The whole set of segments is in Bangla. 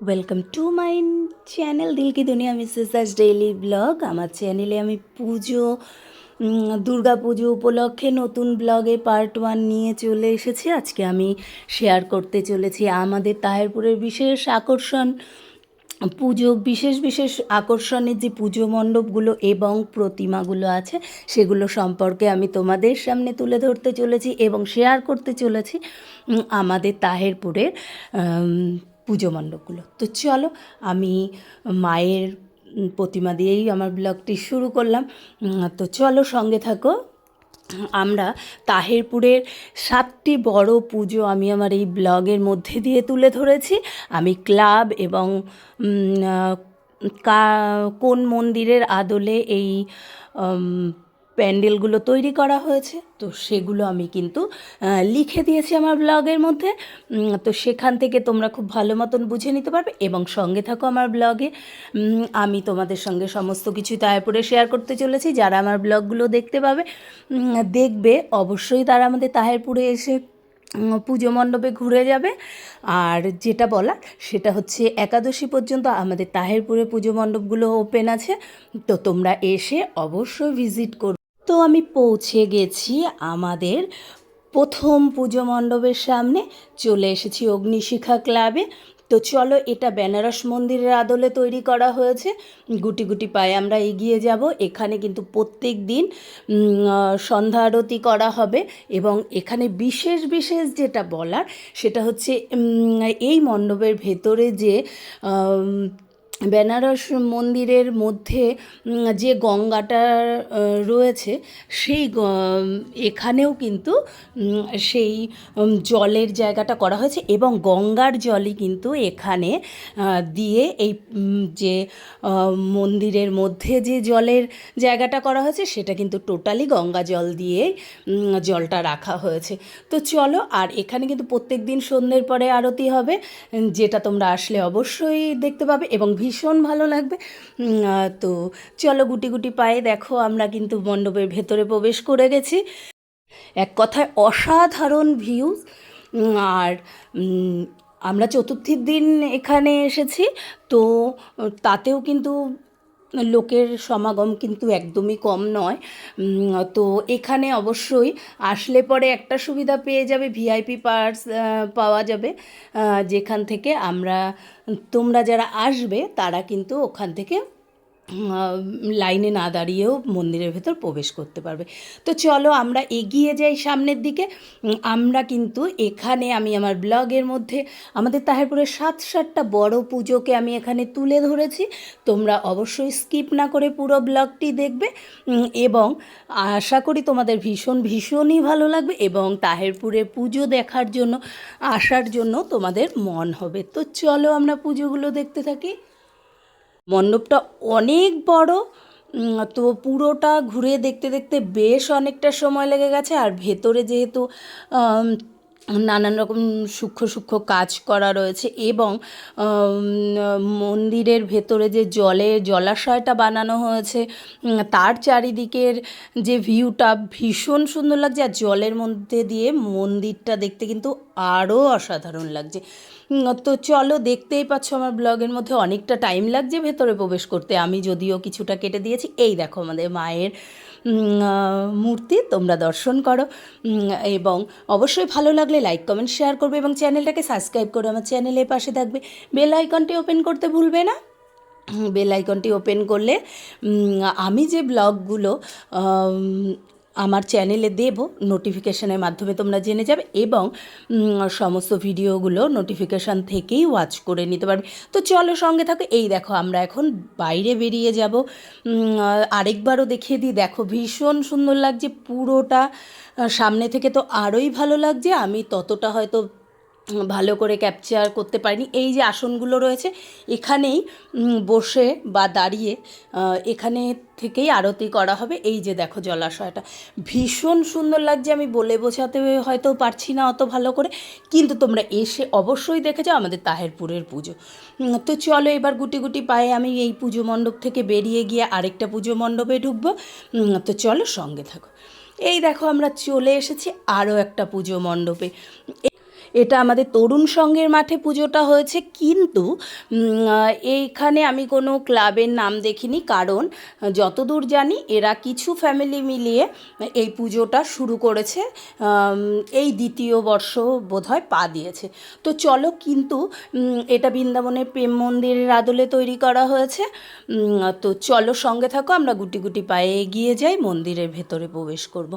ওয়েলকাম টু মাই চ্যানেল দিল কি দুনিয়া মিসেস দাস ডেইলি ব্লগ আমার চ্যানেলে আমি পুজো দুর্গা পুজো উপলক্ষে নতুন ব্লগে পার্ট ওয়ান নিয়ে চলে এসেছি। আজকে আমি শেয়ার করতে চলেছি আমাদের তাহেরপুরের বিশেষ আকর্ষণ, পুজো, বিশেষ বিশেষ আকর্ষণের যে পুজো মণ্ডপগুলো এবং প্রতিমাগুলো আছে, সেগুলো সম্পর্কে আমি তোমাদের সামনে তুলে ধরতে চলেছি এবং শেয়ার করতে চলেছি আমাদের তাহেরপুরের পুজো মণ্ডপগুলো। তো চলো, আমি মায়ের প্রতিমা দিয়েই আমার ব্লগটি শুরু করলাম। তো চলো সঙ্গে থাকো। আমরা তাহেরপুরের সাতটি বড় পুজো আমি আমার এই ব্লগের মধ্যে দিয়ে তুলে ধরেছি। আমি ক্লাব এবং কোন মন্দিরের আদলে এই প্যান্ডেলগুলো তৈরি করা হয়েছে। তো সেগুলো আমি কিন্তু লিখে দিয়েছি আমার ব্লগের মধ্যে। তো সেখান থেকে তোমরা খুব ভালো মতন বুঝে নিতে পারবে এবং সঙ্গে থাকো আমার ব্লগে। আমি তোমাদের সঙ্গে সমস্ত কিছু তারপরে শেয়ার করতে চলেছি। যারা আমার ব্লগগুলো দেখতে পাবে দেখবে, অবশ্যই তারা আমাদের তাহেরপুরে এসে পুজো মণ্ডপে ঘুরে যাবে। আর যেটা বলা সেটা হচ্ছে একাদশী পর্যন্ত আমাদের তাহেরপুরে পুজো মণ্ডপগুলো ওপেন আছে। তো তোমরা এসে অবশ্যই ভিজিট করো। তো আমি পৌঁছে গেছি আমাদের প্রথম পুজো মণ্ডপের সামনে। চলে এসেছি অগ্নিশিখা ক্লাবে তো চলো এটা বেনারস মন্দিরের আদলে তৈরি করা হয়েছে। গুটি গুটি পায়ে আমরা এগিয়ে যাব। এখানে কিন্তু প্রত্যেক দিন সন্ধ্যা আরতি করা হবে এবং এখানে বিশেষ বিশেষ যেটা বলার সেটা হচ্ছে এই মণ্ডপের ভেতরে যে বেনারস মন্দিরের মধ্যে যে গঙ্গাটা রয়েছে, সেই এখানেও কিন্তু সেই জলের জায়গাটা করা হয়েছে এবং গঙ্গার জলই কিন্তু এখানে দিয়ে এই যে মন্দিরের মধ্যে যে জলের জায়গাটা করা হয়েছে, সেটা কিন্তু টোটালি গঙ্গা জল দিয়ে জলটা রাখা হয়েছে। তো চলো, আর এখানে কিন্তু প্রত্যেক দিন সন্ধ্যের পরে আরতি হবে যেটা তোমরা আসলে অবশ্যই দেখতে পাবে এবং ভীষণ ভালো লাগবে। তো চলো গুটি গুটি পায়ে দেখো, আমরা কিন্তু মণ্ডপের ভেতরে প্রবেশ করে গেছি। এক কথায় অসাধারণ ভিউ আর আমরা চতুর্থীর দিন এখানে এসেছি, তো তাতেও কিন্তু লোকের সমাগম কিন্তু একদমই কম নয়। তো এখানে অবশ্যই আসলে পরে একটা সুবিধা পেয়ে যাবে ভিআইপি পার্স পাওয়া যাবে। যেখান থেকে আমরা, তোমরা যারা আসবে, তারা কিন্তু ওখান থেকে লাইনে না দাঁড়িয়েও মন্দিরের ভেতর প্রবেশ করতে পারবে। তো চলো আমরা এগিয়ে যাই সামনের দিকে। আমরা কিন্তু এখানে আমি আমার ব্লগের মধ্যে আমাদের তাহেরপুরের সাত সাতটা বড় পুজোকে আমি এখানে তুলে ধরেছি। তোমরা অবশ্যই স্কিপ না করে পুরো ব্লগটি দেখবে। এবং আশা করি তোমাদের ভীষণ ভীষণই ভালো লাগবে এবং তাহেরপুরে পুজো দেখার জন্য, আসার জন্য তোমাদের মন হবে। তো চলো আমরা পুজোগুলো দেখতে থাকি। মণ্ডপটা অনেক বড় তো পুরোটা ঘুরে দেখতে দেখতে বেশ অনেকটা সময় লেগে গেছে। আর ভেতরে যেহেতু নানান রকম সূক্ষ্ম সূক্ষ্ম কাজ করা রয়েছে এবং মন্দিরের ভেতরে যে জলে জলাশয়টা বানানো হয়েছে তার চারিদিকের যে ভিউটা ভীষণ সুন্দর লাগছে। আর জলের মধ্যে দিয়ে মন্দিরটা দেখতে কিন্তু আরও অসাধারণ লাগছে। তো চলো দেখতেই পাচ্ছ আমার ব্লগের মধ্যে অনেকটা টাইম লাগছে ভেতরে প্রবেশ করতে। আমি যদিও কিছুটা কেটে দিয়েছি। এই দেখো আমাদের মায়ের মূর্তি, তোমরা দর্শন করো। এবং অবশ্যই ভালো লাগলে লাইক কমেন্ট শেয়ার করবে এবং চ্যানেলটাকে সাবস্ক্রাইব করে। আমার চ্যানেলের পাশে থাকবে বেল আইকনটি ওপেন করতে ভুলবে না। বেল আইকনটি ওপেন করলে আমি যে ব্লগগুলো আমার চ্যানেলে দেব নোটিফিকেশানের মাধ্যমে তোমরা জেনে যাবে এবং সমস্ত ভিডিওগুলো নোটিফিকেশান থেকেই ওয়াচ করে নিতে পারবে। তো চলো সঙ্গে থাকো। এই দেখো, আমরা এখন বাইরে বেরিয়ে যাব। আরেকবারও দেখিয়ে দিই। দেখো, ভীষণ সুন্দর লাগছে পুরোটা। সামনে থেকে তো আরোই ভালো লাগছে। আমি ততটা হয়তো ভালো করে ক্যাপচার করতে পারিনি। এই যে আসনগুলো রয়েছে, এখানেই বসে বা দাঁড়িয়ে এখানে থেকেই আরতি করা হবে। এই যে দেখো জলাশয়টা। ভীষণ সুন্দর লাগছে। আমি বলে বোঝাতে হয়তো পারছি না অত ভালো করে। কিন্তু তোমরা এসে অবশ্যই দেখে যাও আমাদের তাহেরপুরের পুজো। তো চলো এবার গুটি গুটি পায়ে আমি এই পুজো মণ্ডপ থেকে বেরিয়ে গিয়ে আরেকটা পুজো মণ্ডপে ঢুকবো। তো চলো সঙ্গে থাকো। এই দেখো আমরা চলে এসেছি আরও একটা পুজো মণ্ডপে। এটা আমাদের তরুণ সংঘের মাঠে পুজোটা হয়েছে, কিন্তু এইখানে আমি কোনো ক্লাবের নাম দেখিনি, কারণ যতদূর জানি এরা কিছু ফ্যামিলি মিলিয়ে এই পুজোটা শুরু করেছে এই দ্বিতীয় বর্ষ বোধহয় পা দিয়েছে। তো চলো কিন্তু এটা বৃন্দাবনের প্রেম মন্দিরের আদলে তৈরি করা হয়েছে তো চলো সঙ্গে থাকো, আমরা গুটি গুটি পায়ে এগিয়ে যাই, মন্দিরের ভেতরে প্রবেশ করব।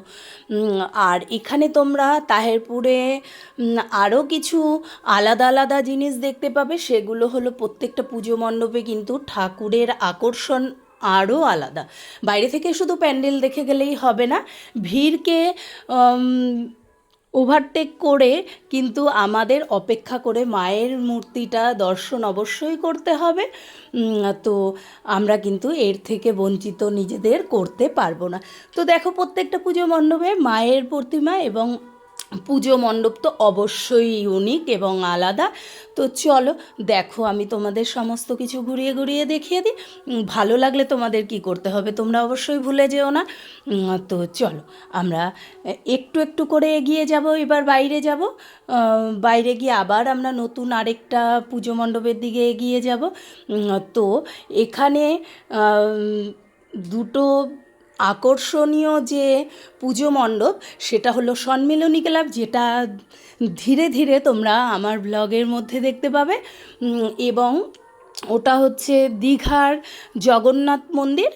আর এখানে তোমরা তাহেরপুরে আরও কিছু আলাদা আলাদা জিনিস দেখতে পাবে, সেগুলো হলো প্রত্যেকটা পুজো মণ্ডপে কিন্তু ঠাকুরের আকর্ষণ আরও আলাদা। বাইরে থেকে শুধু প্যান্ডেল দেখে গেলেই হবে না, ভিড়কে ওভারটেক করে কিন্তু আমাদের অপেক্ষা করে মায়ের মূর্তিটা দর্শন অবশ্যই করতে হবে। তো আমরা কিন্তু এর থেকে বঞ্চিত নিজেদের করতে পারব না। তো দেখো প্রত্যেকটা পুজো মণ্ডপে মায়ের প্রতিমা এবং পুজো মণ্ডপ তো অবশ্যই ইউনিক এবং আলাদা। তো চলো, দেখো আমি তোমাদের সমস্ত কিছু ঘুরিয়ে ঘুরিয়ে দেখিয়ে দিই। ভালো লাগলে তোমাদের কি করতে হবে তোমরা অবশ্যই ভুলে যেও না। তো চলো, আমরা একটু একটু করে এগিয়ে যাব, এবার বাইরে যাব। বাইরে গিয়ে আবার আমরা নতুন আরেকটা পুজো মণ্ডপের দিকে এগিয়ে যাব। তো এখানে দুটো আকর্ষণীয় যে পুজো মণ্ডপ, সেটা হলো সম্মিলনী ক্লাব, যেটা ধীরে ধীরে তোমরা আমার ব্লগের মধ্যে দেখতে পাবে। এবং ওটা হচ্ছে দীঘার জগন্নাথ মন্দির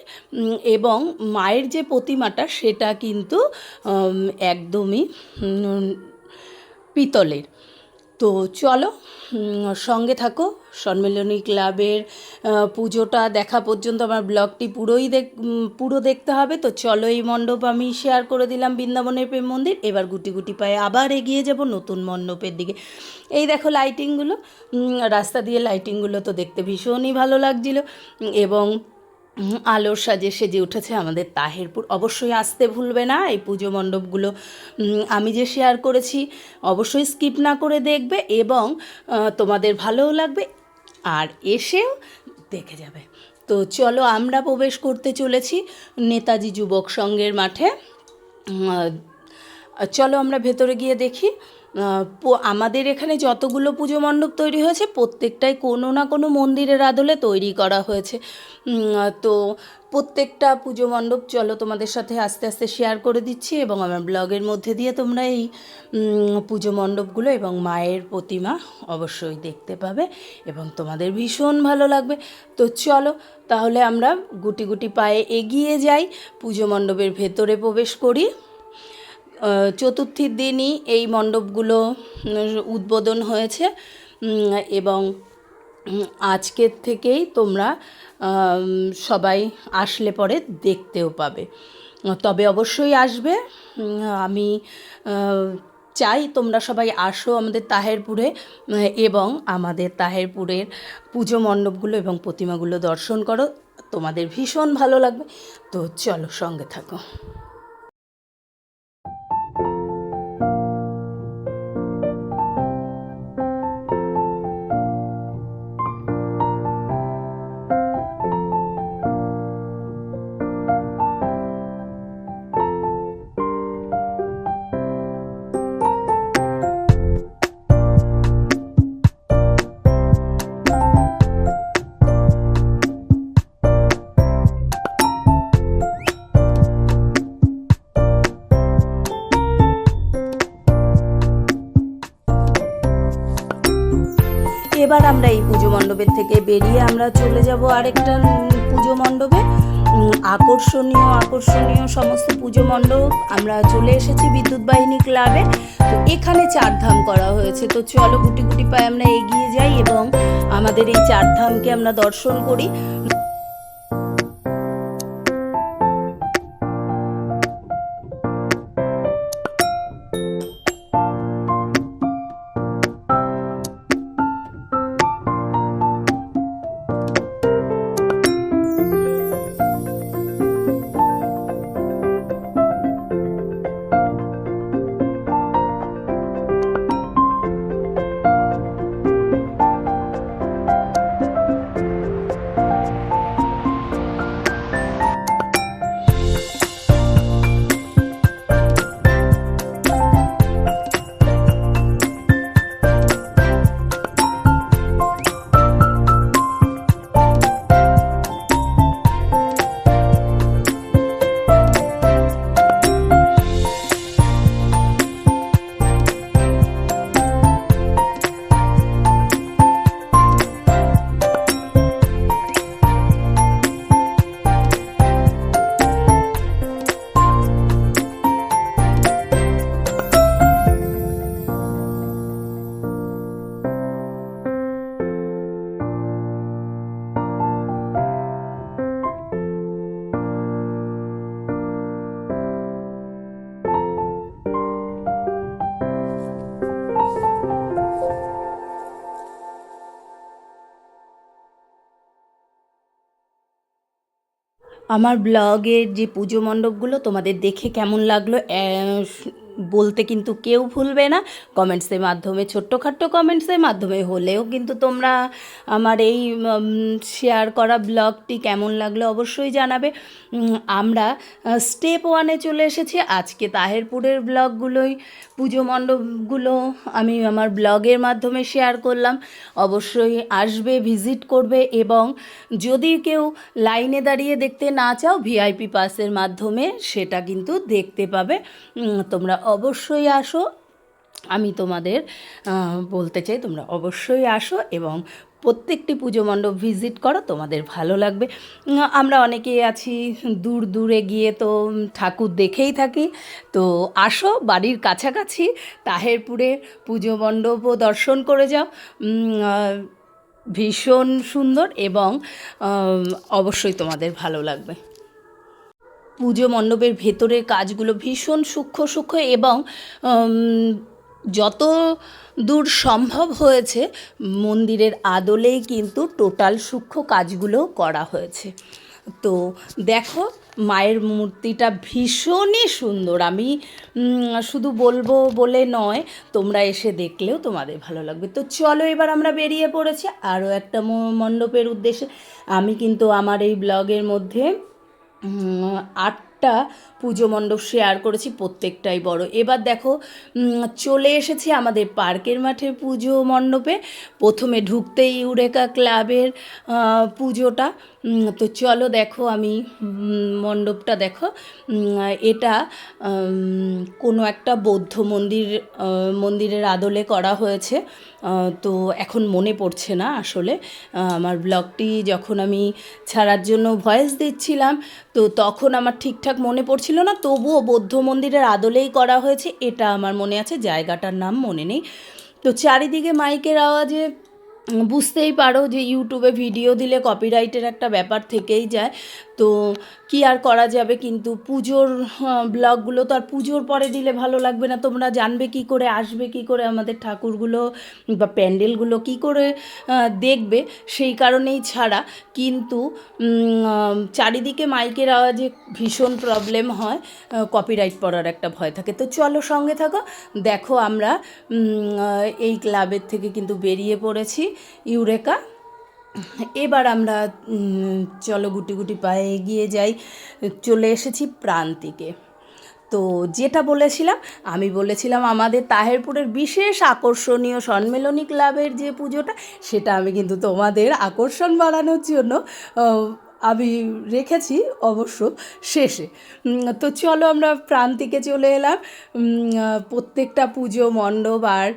এবং মায়ের যে প্রতিমাটা, সেটা কিন্তু একদমই পিতলের। তো চলো সঙ্গে থাকো। সম্মেলনী ক্লাবের পুজোটা দেখা পর্যন্ত আমার ব্লগটি পুরোই দেখ পুরো দেখতে হবে। তো চলো এই মণ্ডপ আমি শেয়ার করে দিলাম বৃন্দাবনের প্রেম মন্দির। এবার গুটি গুটি পায়ে আবার এগিয়ে যাব নতুন মণ্ডপের দিকে। এই দেখো লাইটিংগুলো রাস্তা দিয়ে লাইটিংগুলো তো দেখতে ভীষণই ভালো লাগছিল। এবং আলোর সাজে সেজে উঠেছে আমাদের তাহেরপুর। অবশ্যই আসতে ভুলবে না, এই পুজো মণ্ডপগুলো আমি যে শেয়ার করেছি, অবশ্যই স্কিপ না করে দেখবে এবং তোমাদের ভালোও লাগবে, আর এসেও দেখে যাবে। তো চলো, আমরা প্রবেশ করতে চলেছি নেতাজি যুবক সংঘের মাঠে। চলো, আমরা ভেতরে গিয়ে দেখি। আমাদের এখানে যতগুলো পুজো মণ্ডপ তৈরি হয়েছে, প্রত্যেকটাই কোনো না কোনো মন্দিরের আদলে তৈরি করা হয়েছে। তো প্রত্যেকটা পুজো মণ্ডপ, চলো তোমাদের সাথে আস্তে আস্তে শেয়ার করে দিচ্ছি এবং আমার ব্লগের মধ্যে দিয়ে তোমরা এই পুজো মণ্ডপগুলো এবং মায়ের প্রতিমা অবশ্যই দেখতে পাবে এবং তোমাদের ভীষণ ভালো লাগবে। তো চলো, তাহলে আমরা গুটি গুটি পায়ে এগিয়ে যাই, পুজো মণ্ডপের ভেতরে প্রবেশ করি। চতুর্থীর দিনই এই মণ্ডপগুলো উদ্বোধন হয়েছে। এবং আজকের থেকেই তোমরা সবাই আসলে পরে দেখতেও পাবে। তবে অবশ্যই আসবে। আমি চাই তোমরা সবাই আসো আমাদের তাহেরপুরে, এবং আমাদের তাহেরপুরের পুজো মণ্ডপগুলো এবং প্রতিমাগুলো দর্শন করো। তোমাদের ভীষণ ভালো লাগবে। তো চলো সঙ্গে থাকো। মণ্ডপের থেকে বেরিয়ে আমরা চলে যাব আরেকটা পুজো মণ্ডপে। আকর্ষণীয় আকর্ষণীয় সমস্ত পুজো মণ্ডপ। আমরা চলে এসেছি বিদ্যুৎ বাহিনী ক্লাবে। তো এখানে চারধাম করা হয়েছে। তো চলো গুটি গুটি পায়ে আমরা এগিয়ে যাই এবং আমাদের এই চারধামকে আমরা দর্শন করি। আমার ব্লগের যে পুজো মণ্ডপগুলো তোমাদের দেখে কেমন লাগল বলতে কিন্তু কেউ ভুলবে না। কমেন্টসের মাধ্যমে, ছোট্টখাট্টো কমেন্টসের মাধ্যমে হলেও কিন্তু তোমরা আমার এই শেয়ার করা ব্লগটি কেমন লাগল অবশ্যই জানাবে। আমরা স্টেপ ওয়ানে চলে এসেছি। আজকে তাহেরপুরের ব্লগগুলোই পুজো মণ্ডপগুলো আমি আমার ব্লগের মাধ্যমে শেয়ার করলাম। অবশ্যই আসবে ভিজিট করবে এবং যদি কেউ লাইনে দাঁড়িয়ে দেখতে না চাও ভিআইপি পাসের মাধ্যমে সেটা কিন্তু দেখতে পাবে। তোমরা অবশ্যই আসো। আমি তোমাদের বলতে চাই তোমরা অবশ্যই আসো এবং প্রত্যেকটি পুজো মণ্ডপ ভিজিট করো, তোমাদের ভালো লাগবে। আমরা অনেকেই আছি দূর দূরে গিয়ে তো ঠাকুর দেখেই থাকি। তো আসো বাড়ির কাছাকাছি, তাহেরপুরে পুজো মণ্ডপও দর্শন করে যাও। ভীষণ সুন্দর এবং অবশ্যই তোমাদের ভালো লাগবে। পুজো মণ্ডপের ভেতরের কাজগুলো ভীষণ সূক্ষ্ম সূক্ষ্ম এবং যত দূর সম্ভব হয়েছে, মন্দিরের আদলেই কিন্তু টোটাল সূক্ষ্ম কাজগুলো করা হয়েছে। তো দেখো, মায়ের মূর্তিটা ভীষণই সুন্দর। আমি শুধু বলব বলে নয়, তোমরা এসে দেখলেও তোমাদের ভালো লাগবে। তো চলো এবার আমরা বেরিয়ে পড়েছি। আরও একটা মণ্ডপের উদ্দেশ্যে। আমি কিন্তু আমার এই ব্লগের মধ্যে আটটা পুজো মণ্ডপ শেয়ার করেছি প্রত্যেকটাই বড়। এবার দেখো চলে এসেছি আমাদের পার্কের মাঠে পুজো মণ্ডপে। প্রথমে ঢুকতেই ইউরেকা ক্লাবের পুজোটা। তো চলো দেখো আমি মণ্ডপটা দেখো। এটা কোনো একটা বৌদ্ধ মন্দির মন্দিরের আদলে করা হয়েছে। তো এখন মনে পড়ছে না আসলে। আমার ব্লগটি যখন আমি ছাড়ার জন্য ভয়েস দিচ্ছিলাম, তো তখন আমার ঠিকঠাক মনে পড়ছিল না। তবুও বৌদ্ধ মন্দিরের আদলেই করা হয়েছে, এটা আমার মনে আছে। জায়গাটার নাম মনে নেই। তো চারিদিকে মাইকের আওয়াজে বুঝতেই পারো যে ইউটিউবে ভিডিও দিলে কপিরাইটের একটা ব্যাপার থেকেই যায়। তো কি আর করা যাবে? কিন্তু পুজোর আহ, ব্লগগুলো তো আর পুজোর পরে দিলে ভালো লাগবে না। তোমরা জানবে কি করে আসবে কি করে আমাদের ঠাকুরগুলো বা প্যান্ডেলগুলো কি করে দেখবে। সেই কারণেই ছাড়া। কিন্তু চারিদিকে মাইকের আওয়াজে ভীষণ প্রবলেম হয় কপিরাইট পড়ার একটা ভয় থাকে। তো চলো সঙ্গে থাকো। দেখো আমরা এই ক্লাবের থেকে কিন্তু বেরিয়ে পড়েছি। ইউরেকা। এবার আমরা চলো গুটি গুটি পায়ে এগিয়ে যাই। চলে এসেছি প্রান্তিকে। তো যেটা বলেছিলাম, আমি বলেছিলাম আমাদের তাহেরপুরের বিশেষ আকর্ষণীয় সম্মেলনী ক্লাবের যে পুজোটা, সেটা আমি কিন্তু তোমাদের আকর্ষণ বাড়ানোর জন্য আমি রেখেছি অবশ্য শেষে। তো চলো আমরা প্রান্তিকে চলে এলাম। প্রত্যেকটা পুজো মণ্ডপ আর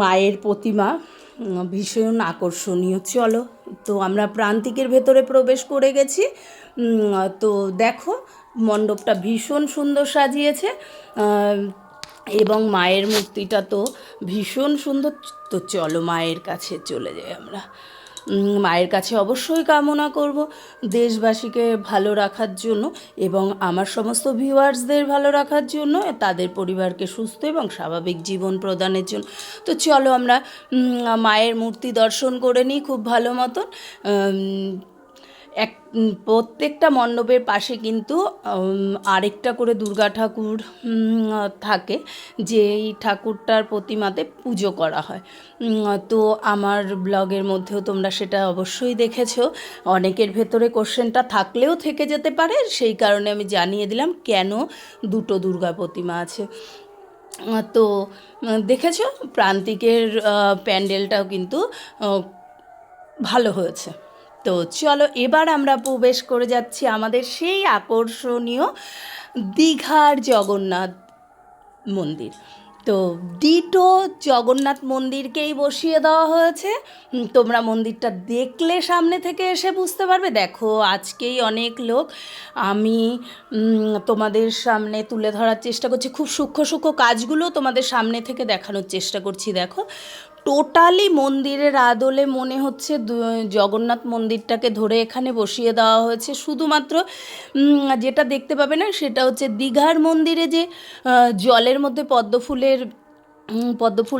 মায়ের প্রতিমা ভীষণ আকর্ষণীয়। চলো, তো আমরা প্রান্তিকের ভেতরে প্রবেশ করে গেছি। তো দেখো, মণ্ডপটা ভীষণ সুন্দর সাজিয়েছে এবং মায়ের মূর্তিটা তো ভীষণ সুন্দর। তো চলো, মায়ের কাছে চলে যাই আমরা। মায়ের কাছে অবশ্যই কামনা করব দেশবাসীকে ভালো রাখার জন্য এবং আমার সমস্ত ভিউয়ার্সদের ভালো রাখার জন্য, তাদের পরিবারকে সুস্থ এবং স্বাভাবিক জীবন প্রদানের জন্য। তো চলো আমরা মায়ের মূর্তি দর্শন করে নিই খুব ভালো মতন। এক প্রত্যেকটা মণ্ডপের পাশে কিন্তু আরেকটা করে দুর্গা ঠাকুর থাকে যে এই ঠাকুরটার প্রতিমাতে পুজো করা হয়। তো আমার ব্লগের মধ্যেও তোমরা সেটা অবশ্যই দেখেছ। অনেকের ভেতরে কোশ্চেনটা থাকলেও থেকে যেতে পারে, সেই কারণে আমি জানিয়ে দিলাম কেন দুটো দুর্গা প্রতিমা আছে। তো দেখেছ? প্রান্তিকের প্যান্ডেলটাও কিন্তু ভালো হয়েছে। তো চলো এবার আমরা প্রবেশ করে যাচ্ছি আমাদের সেই আকর্ষণীয় দীঘার জগন্নাথ মন্দির। তো ডিটো জগন্নাথ মন্দিরকেই বসিয়ে দেওয়া হয়েছে। তোমরা মন্দিরটা দেখলে সামনে থেকে এসে বুঝতে পারবে। দেখো, আজকেই অনেক লোক। আমি তোমাদের সামনে তুলে ধরার চেষ্টা করছি। খুব সূক্ষ্ম সূক্ষ্ম কাজগুলো তোমাদের সামনে থেকে দেখানোর চেষ্টা করছি, দেখো। টোটালি মন্দিরের আদলে মনে হচ্ছে জগন্নাথ মন্দিরটাকে ধরে এখানে বসিয়ে দেওয়া হয়েছে। শুধুমাত্র যেটা দেখতে পাবে না সেটা হচ্ছে দীঘার মন্দিরে যে জলের মধ্যে পদ্ম ফুলের উম,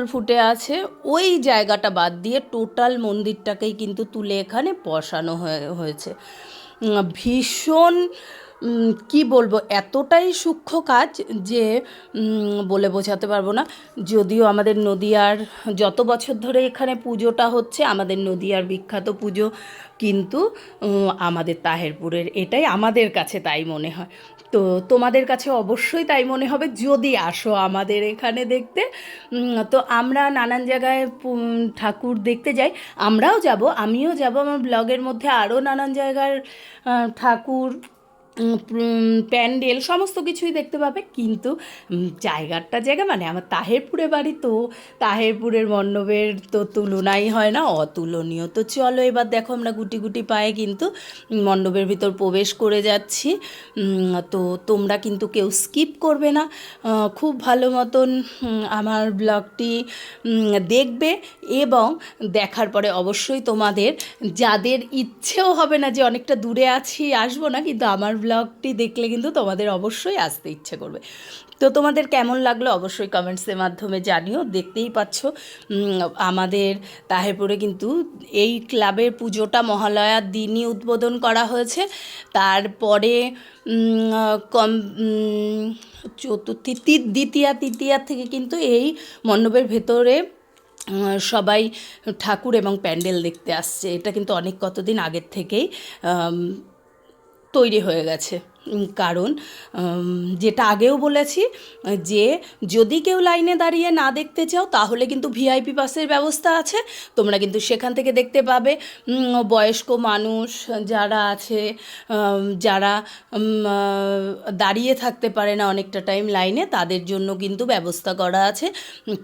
ফুটে আছে ওই জায়গাটা বাদ দিয়ে টোটাল মন্দিরটাকেই কিন্তু তুলে এখানে বসানো হয়ে হয়েছে। ভীষণ কি বলব, এতটাই সূক্ষ্ম কাজ যে বলে বোঝাতে পারব না। যদিও আমাদের নদিয়ার যত বছর ধরে এখানে পুজোটা হচ্ছে, আমাদের নদিয়ার বিখ্যাত পুজো, কিন্তু আমাদের তাহেরপুরের এটাই আমাদের কাছে তাই মনে হয়। তো তোমাদের কাছে অবশ্যই তাই মনে হবে, যদি আসো আমাদের এখানে দেখতে। তো আমরা নানান জায়গায় ঠাকুর দেখতে যাই, আমরাও যাব, আমিও যাব। আমার ব্লগের মধ্যে আরও নানান জায়গার ঠাকুর প্যান্ডেল, সমস্ত কিছুই দেখতে পাবে। কিন্তু জায়গাটা, জায়গা মানে আমার তাহেরপুরে বাড়ি তো। তাহেরপুরের মণ্ডপের তো তুলনাই হয় না, অতুলনীয় তো চলো। এবার দেখো আমরা গুটি গুটি পায়ে কিন্তু মণ্ডপের ভিতর প্রবেশ করে যাচ্ছি। তো তোমরা কিন্তু কেউ স্কিপ করবে না। খুব ভালো মতন আমার ব্লগটি দেখবে এবং দেখার পরে অবশ্যই তোমাদের, যাদের ইচ্ছেও হবে না যে অনেকটা দূরে আছি, আসব না, কিন্তু আমার ব্লগটি দেখলে কিন্তু তোমাদের অবশ্যই আসতে ইচ্ছে করবে। তো তোমাদের কেমন লাগল অবশ্যই কমেন্টসের মাধ্যমে জানিও। দেখতেই পাচ্ছ আমাদের তাহেরপুরে কিন্তু এই ক্লাবের পুজোটা মহালয়ার দিনই উদ্বোধন করা হয়েছে। তারপরে কম চতুর্থী দ্বিতীয়া, তৃতীয়া থেকে কিন্তু এই মণ্ডপের ভেতরে সবাই ঠাকুর এবং প্যান্ডেল দেখতে আসছে। এটা কিন্তু অনেক কতদিন আগের থেকেই তৈরি হয়ে গেছে। কারণ যেটা আগেও বলেছি, যে যদি কেউ লাইনে দাঁড়িয়ে না দেখতে চাও, তাহলে কিন্তু ভিআইপি পাসের ব্যবস্থা আছে। তোমরা কিন্তু সেখান থেকে দেখতে পাবে বয়স্ক মানুষ যারা আছে যারা দাঁড়িয়ে থাকতে পারে না অনেকটা টাইম লাইনে, তাদের জন্য কিন্তু ব্যবস্থা করা আছে।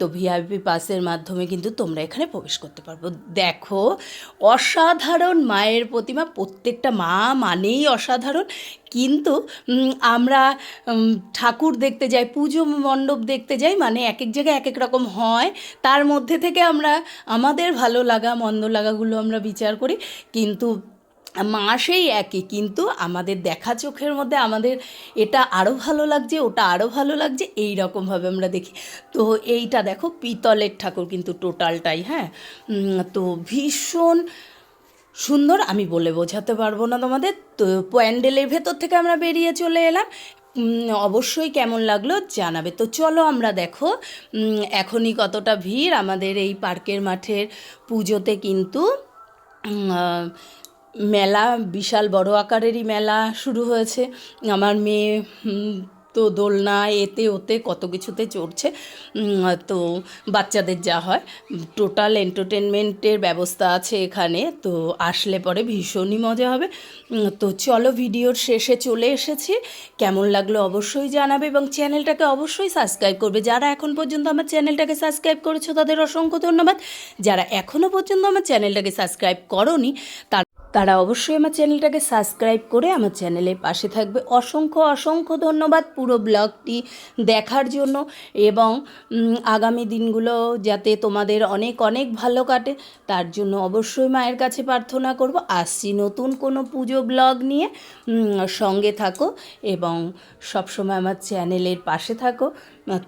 তো ভিআইপি পাসের মাধ্যমে কিন্তু তোমরা এখানে প্রবেশ করতে পারব। দেখো, অসাধারণ মায়ের প্রতিমা, প্রত্যেকটা মা মানেই অসাধারণ। কিন্তু উম, আমরা ঠাকুর দেখতে যাই পুজো মণ্ডপ দেখতে যাই মানে এক এক জায়গায় এক এক রকম হয় তার মধ্যে থেকে আমরা আমাদের ভালো লাগা মন্দ লাগাগুলো আমরা বিচার করি কিন্তু মা সেই একই কিন্তু আমাদের দেখা চোখের মধ্যে আমাদের এটা আরও ভালো লাগছে ওটা আরও ভালো লাগছে এই রকমভাবে আমরা দেখি। তো এইটা দেখো পিতলের ঠাকুর কিন্তু টোটালটাই হ্যাঁ? তো ভীষণ সুন্দর, আমি বলে বোঝাতে পারব না তোমাদের। তো প্যান্ডেলের ভেতর থেকে আমরা বেরিয়ে চলে এলাম। অবশ্যই কেমন লাগল জানাবে। তো চলো আমরা দেখো এখনই কতটা ভিড়। আমাদের এই পার্কের মাঠের পুজোতে কিন্তু মেলা, বিশাল বড় আকারেরই মেলা শুরু হয়েছে। আমার মেয়ে তো দোলনা, এতে ওতে কত কিছুতে চড়ছে। তো বাচ্চাদের যা হয়, টোটাল এন্টারটেনমেন্টের ব্যবস্থা আছে এখানে, তো আসলে পরে ভীষণই মজা হবে। তো চলো ভিডিওর শেষে চলে এসেছি। কেমন লাগল অবশ্যই জানাবে এবং চ্যানেলটাকে অবশ্যই সাবস্ক্রাইব করবে। যারা এখন পর্যন্ত আমার চ্যানেলটাকে সাবস্ক্রাইব করেছ, তাদের অসংখ্য ধন্যবাদ। যারা এখনও পর্যন্ত আমার চ্যানেলটাকে সাবস্ক্রাইব করনি, তার তারা অবশ্যই আমার চ্যানেলটাকে সাবস্ক্রাইব করে আমার চ্যানেলের পাশে থাকবে। অসংখ্য অসংখ্য ধন্যবাদ পুরো ব্লগটি দেখার জন্য এবং আগামী দিনগুলো যাতে তোমাদের অনেক অনেক ভালো কাটে, তার জন্য অবশ্যই মায়ের কাছে প্রার্থনা করব। আসছি নতুন কোনো পুজো ব্লগ নিয়ে সঙ্গে থাকো এবং সবসময় আমার চ্যানেলের পাশে থাকো।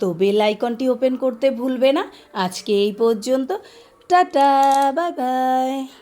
তো বেল আইকনটি ওপেন করতে ভুলবে না। আজকে এই পর্যন্ত। Tata, bye bye.